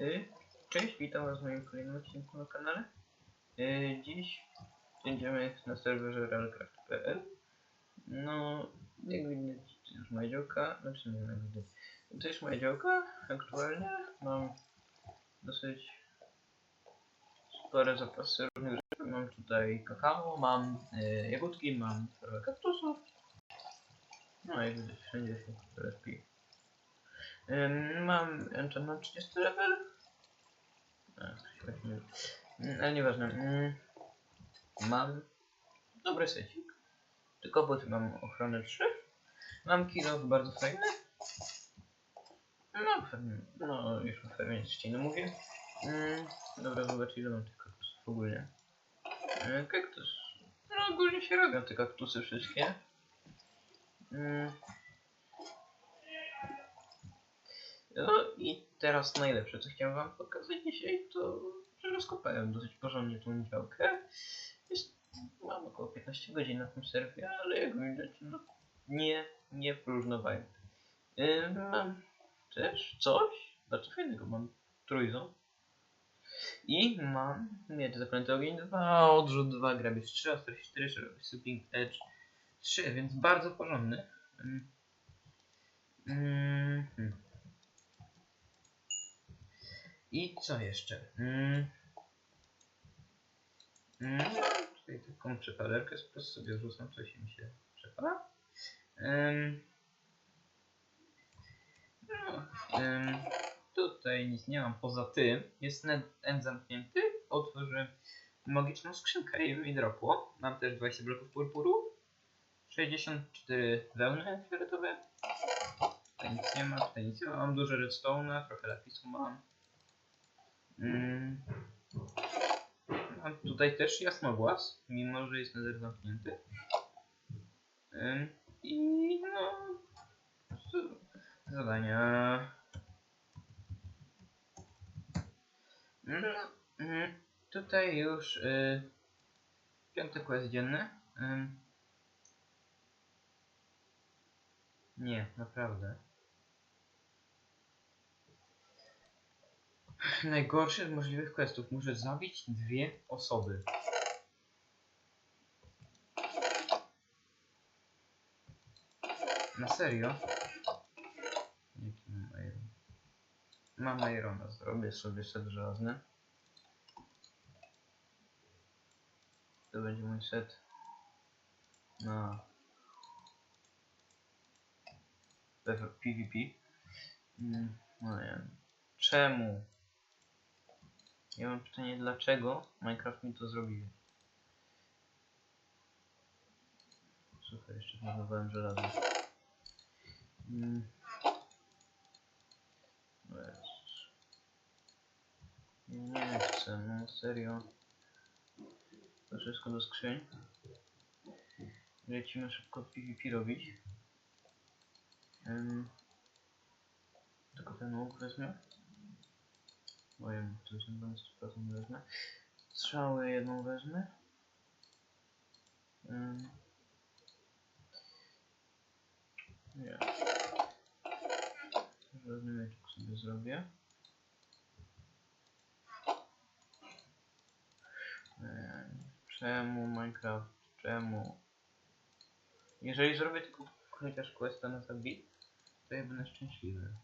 Y, Cześć, witam was w moim kolejnym odcinku na kanale. Y, Dziś będziemy na serwerze realcraft.pl No, jak widać, to jest moja działka, znaczy nie wiem widać. To jest moja działka, aktualnie mam dosyć spore zapasy różnych rzeczy. Mam tutaj kakao, mam y, jagódki, mam trochę kaktusów. No jak widać, wszędzie się respi. Mam enchantment 30 level. Właśnie- Mm, Ale nieważne. Mm, Mam dobry secik. Tylko buty mam ochronę 3. Mam kilo bardzo fajny. No pewnie, no już pewnie coś nie mówię. Mm, Dobra, zobacz ile mam tych kaktusów ogólnie. Kaktus. No ogólnie się robią te kaktusy wszystkie. Mm. No i teraz najlepsze, co chciałem wam pokazać dzisiaj, to że rozkopałem dosyć porządnie tą działkę. Jest, mam około 15 godzin na tym serwie, ale jak widać, no nie, nie próżnowałem. Yy, mam też coś bardzo fajnego, mam trójząb. I mam miecz zaklęty ogień 2, odrzut 2, grabież 3, ostrość 4, szerokość Sweeping Edge 3, więc bardzo porządny. Mm. Mm. I co jeszcze? Mm. Mm. Tutaj taką przepalerkę po prostu sobie rzucam, coś mi się przepala. Ym. No, ym. Tutaj nic nie mam poza tym. Jest end zamknięty. Otworzę magiczną skrzynkę i mi dropło. Mam też 20 bloków purpuru. 64 wełny fioletowe. Tutaj nic nie ma, tutaj nic nie ma. Mam dużo redstone'a, trochę lapisu mam. Mm. Mam tutaj też jasnogłaz, mimo że jest nether zamknięty. Ym, I no... Zadania... No, mm, tutaj już y, piąty quest dzienny. Ym. Nie, naprawdę. Najgorszy z możliwych questów. Muszę zabić dwie osoby. Na serio? Mam? Mam irona, zrobię sobie set żelazny. To będzie mój set na PvP. Mm, no nie wiem. Czemu? Ja mam pytanie, dlaczego Minecraft mi to zrobił? Super, jeszcze zmarnowałem żelazo. Mm. Jest. Nie chcę, no serio. To wszystko do skrzyń. Lecimy szybko PvP robić. Ym. Tylko ten łuk wezmę. Mojem, to jest 12% wezmę. Strzały jedną wezmę. Ym. Nie. Żadny mieczek sobie zrobię. Ym, Czemu Minecraft? Czemu? Jeżeli zrobię tylko chociaż questa na zabit, to ja będę szczęśliwy.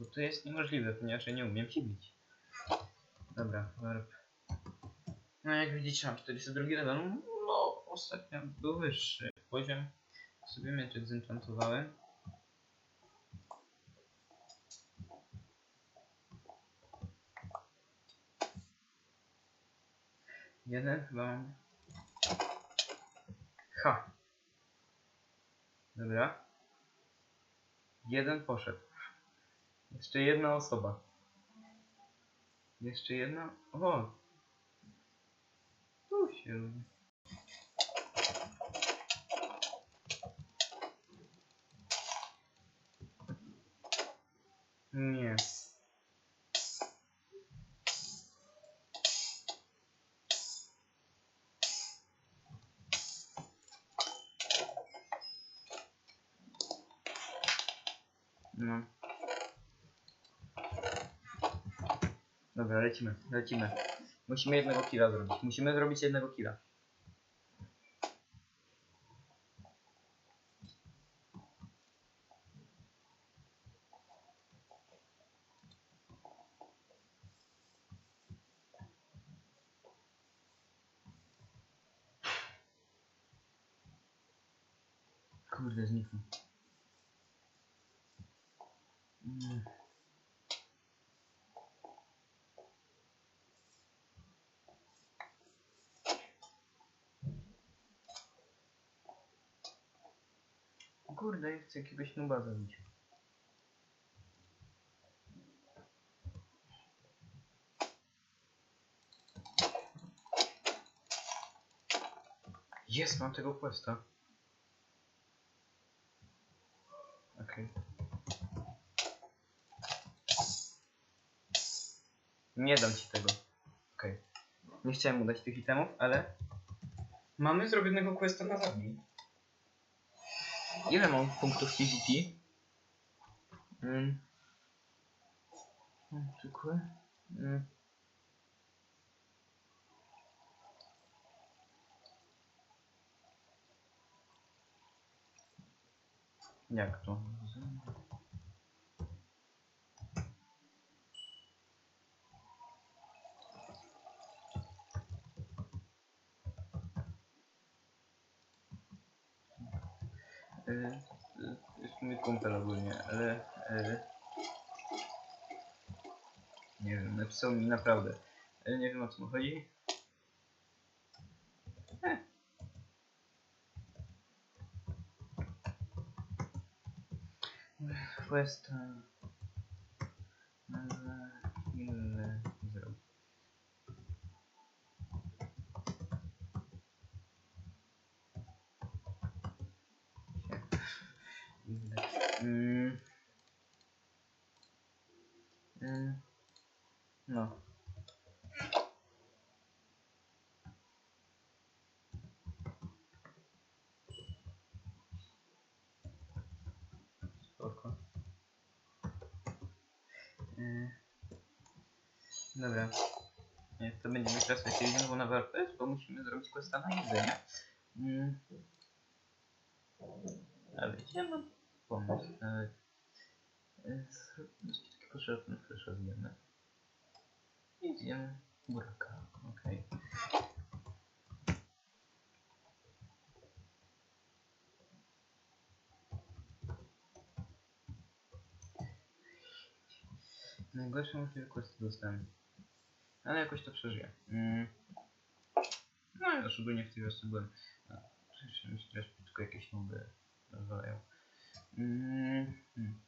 Bo to jest niemożliwe, ponieważ ja nie umiem się bić. Dobra, warp. No jak widzicie mam 42 level. No ostatnio był wyższy poziom. Sobie mieczek zenchantowałem. Jeden chyba mam. Ha! Dobra. Jeden poszedł. Jeszcze jedna osoba. Jeszcze jedna. O! Tu się robi. Nie. No. Dobra, lecimy, lecimy. Musimy jednego killa zrobić. Musimy zrobić jednego killa. Kurde, zniknął. Mm. Ja chcę jakiegoś nuba zabić. Jest, mam tego questa. Okej. Nie dam ci tego. Okej. Nie chciałem mu dać tych itemów, ale... Mamy zrobionego questa na zabij. Ile mam punktów PvP? Mm. Mm, Zwykłe. Mm. Jak to? Y, y, Jest mój kumpel ogólnie, ale... y, Mi naprawdę. Nie wiem o co mu chodzi. Eh. Ale ile zrobił? Ile? Mm. Mm. No. Spoko. Yy. Dobra. To będziemy teraz lecieli znowu na warpę, bo musimy zrobić questa na jedzenie. Mm. Ale ja mam pomysł. Nawet. Zróbmy taki potrzebny też rozwijamy. Idziemy. Buraka, okej. Najgorsze możliwe questy dostałem. Ale jakoś to przeżyję. Mm. No ja szczególnie w tej wiosce byłem. Przecież mi się też tylko jakieś nuby rozwalają. Mm. hmm.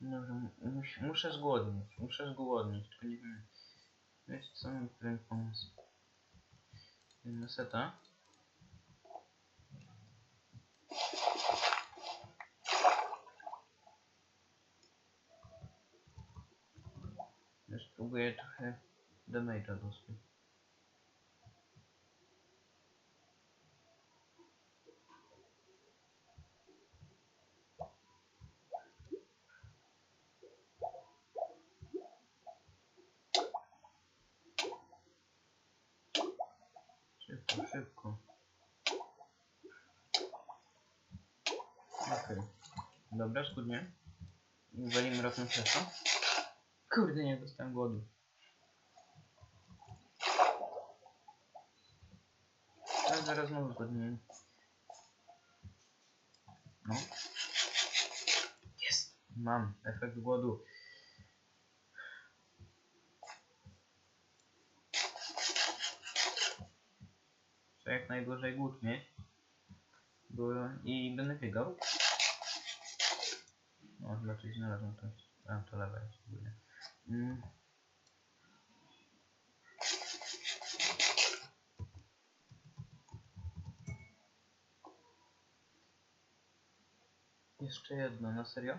Dobra, mus, muszę zgłodnić, muszę zgłodnić, tylko nie wiem. Wiecie co, mam pewien pomysł. Jedna seta. Ja spróbuję trochę damage'a dostać. Szybko, szybko. Okej. Dobra, skudnie. Walimy rotem flesza. Kurde, nie dostałem głodu. Ale zaraz znowu zgodnie. No. Jest! Mam efekt głodu. Chcę jak najdłużej głód mieć. I będę biegał. O, chyba coś znalazłem to. A, to lewe jest ogólnie. Mm. Jeszcze jedno, na serio?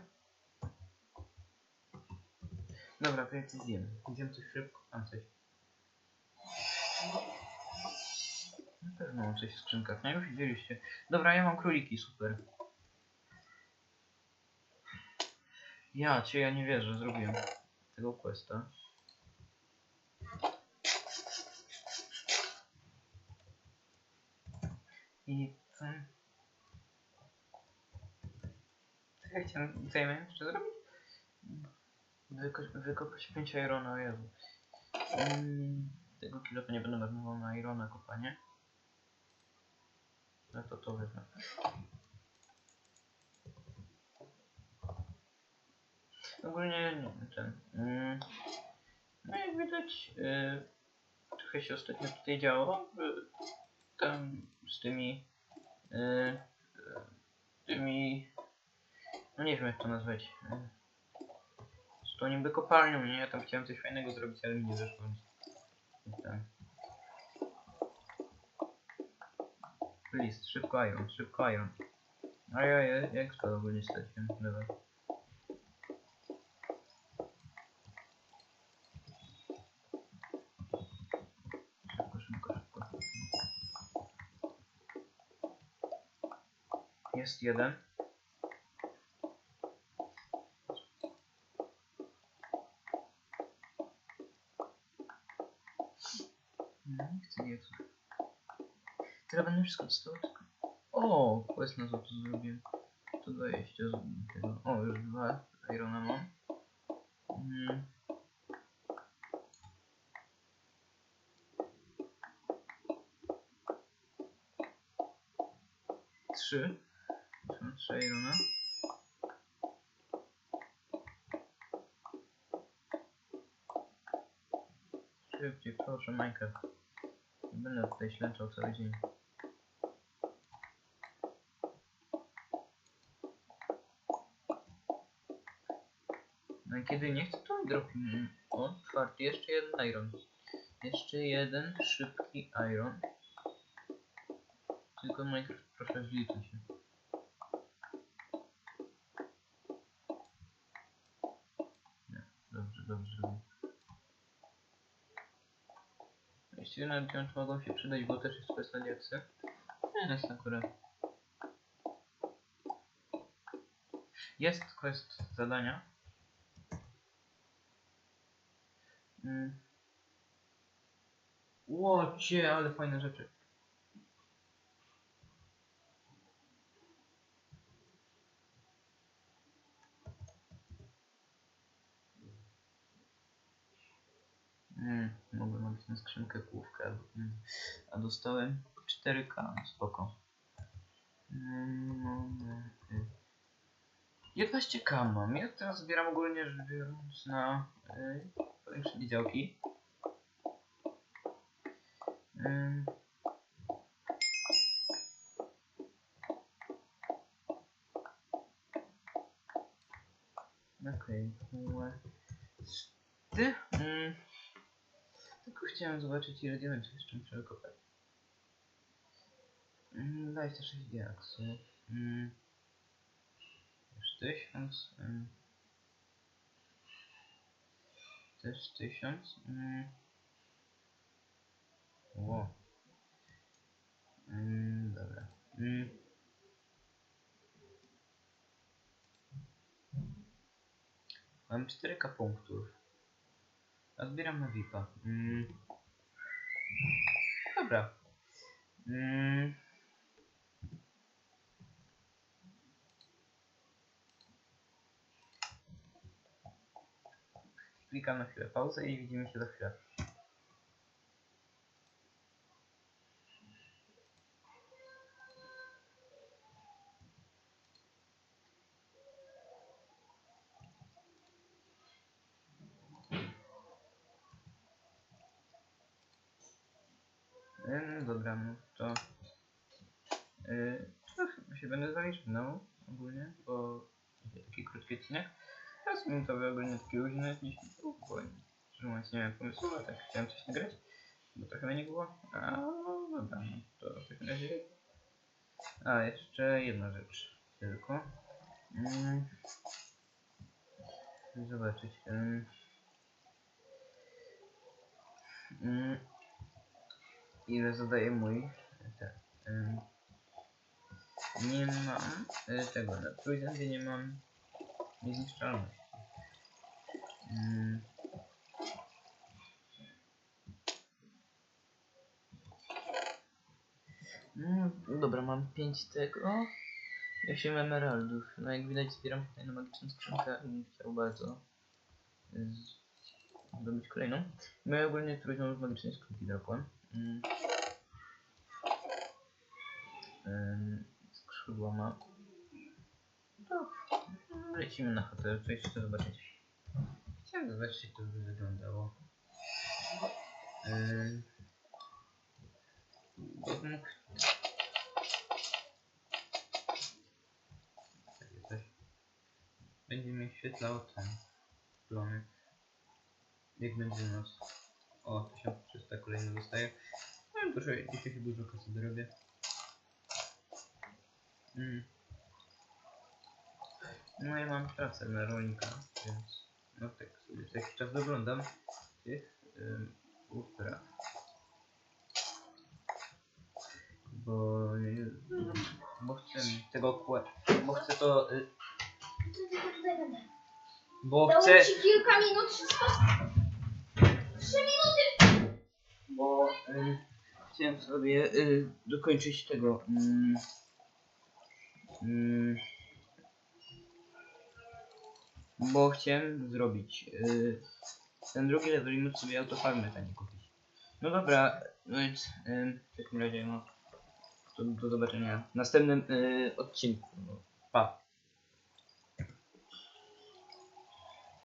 Dobra, ci zjem. Zjem coś szybko, mam coś. Na pewno mam coś w skrzynkach, no już widzieliście. Dobra, ja mam króliki, super. Ja cię, ja nie wierzę, zrobiłem tego questa. I co? Co ja chciałem, co ja miałem jeszcze zrobić? Wyko wykopać 5 irona, o Jezu. Mm, tego kilofa nie będę marnował na irona kopanie. No to to wezmę. Ogólnie nie, ten. Mm, no jak widać, y, trochę się ostatnio tutaj działo. Y, tam z tymi. Y, y, tymi. No nie wiem jak to nazwać. Y, z tą niby kopalnią, nie? Ja tam chciałem coś fajnego zrobić, ale mi nie wyszło. Ten. List, szybko iron, szybko iron. A ja, ja jak spadł ogólnie straciłem level. Szybko, Jest jeden. Chcę. Teraz będę wszystko dostawał tylko. O, quest na złoto. To 20 z tego. O, już dwa Irona mam. Mm. Trzy. Trzy Irona. Szybciej, proszę, Minecraft. Nie będę tutaj ślęczał cały dzień. No kiedy nie chcę, to mi dropi. Mm, O, czwarty, jeszcze jeden iron. Jeszcze jeden szybki iron. Tylko Minecraft proszę zlituj się. Nie, dobrze, dobrze robię. Nawet wciąż mogą się przydać, bo też jest diaksy. Nie, jest akurat. Jest quest zadania. Mm. Łocie, ale fajne rzeczy. Mm, mogłem robić na skrzynkę główkę, mm, a dostałem 4K, spoko. Mm, no, no, y. 11K mam. Ja teraz zbieram ogólnie rzecz biorąc na y, powiększenie działki. Ym. Okej, okay. Ty? Chciałem zobaczyć ile diamentów jeszcze muszę wykopać. Mm, 26 diaksów. Mm. Już 1000. Mm. Też 1000. Mm. Mm, dobra. Mm. Mam 4k punktów. A zbieram na VIPa. Mm. Dobra. Mm. Klikam na chwilę pauzę i widzimy się za chwilę. Yy, dobra, no to... Yy, to chyba się będę zaliczał ogólnie, bo taki krótki odcinek. Teraz minutowy ogólnie taki luźny, jakiś bo szczerze mówiąc nie miałem pomysłu, ale tak chciałem coś nagrać, bo trochę mnie nie było. A no dobra, no to w takim razie... A, jeszcze jedna rzecz tylko. Mm. Zobaczyć. Mm. Mm. Ile zadaje mój... Ym. Nie mam y, tego, na trójzębie nie mam niezniszczalności. Mm. No, dobra, mam 5 tego. i 8 emeraldów. No jak widać zbieram na magiczną skrzynkę bym chciał bardzo z- zdobyć kolejną. No i ogólnie trójną z magicznej skrzynki dropłem. Skrzydła ma. To lecimy na hotel, coś chcę zobaczyć. Chciałem zobaczyć jak to by wyglądało. Coś. Będzie mi świetlało tam plony. Jak będzie noc. O, 1300 kolejny dostaję. No dużo, dzisiaj się dużo kasy dorobię. Mm. No i mam pracę na rolnika, więc no tak sobie co jakiś czas doglądam tych ym, upraw. Bo, y, bo chcę tego kłę, bo chcę to, y, bo chcę, ci kilka minut. Minuty. Bo y, chciałem sobie y, dokończyć tego, mm, bo chciałem zrobić y, ten drugi level i móc sobie autofarmę taniej kupić. No dobra, no więc y, w takim razie no, to do zobaczenia w następnym y, odcinku. Pa.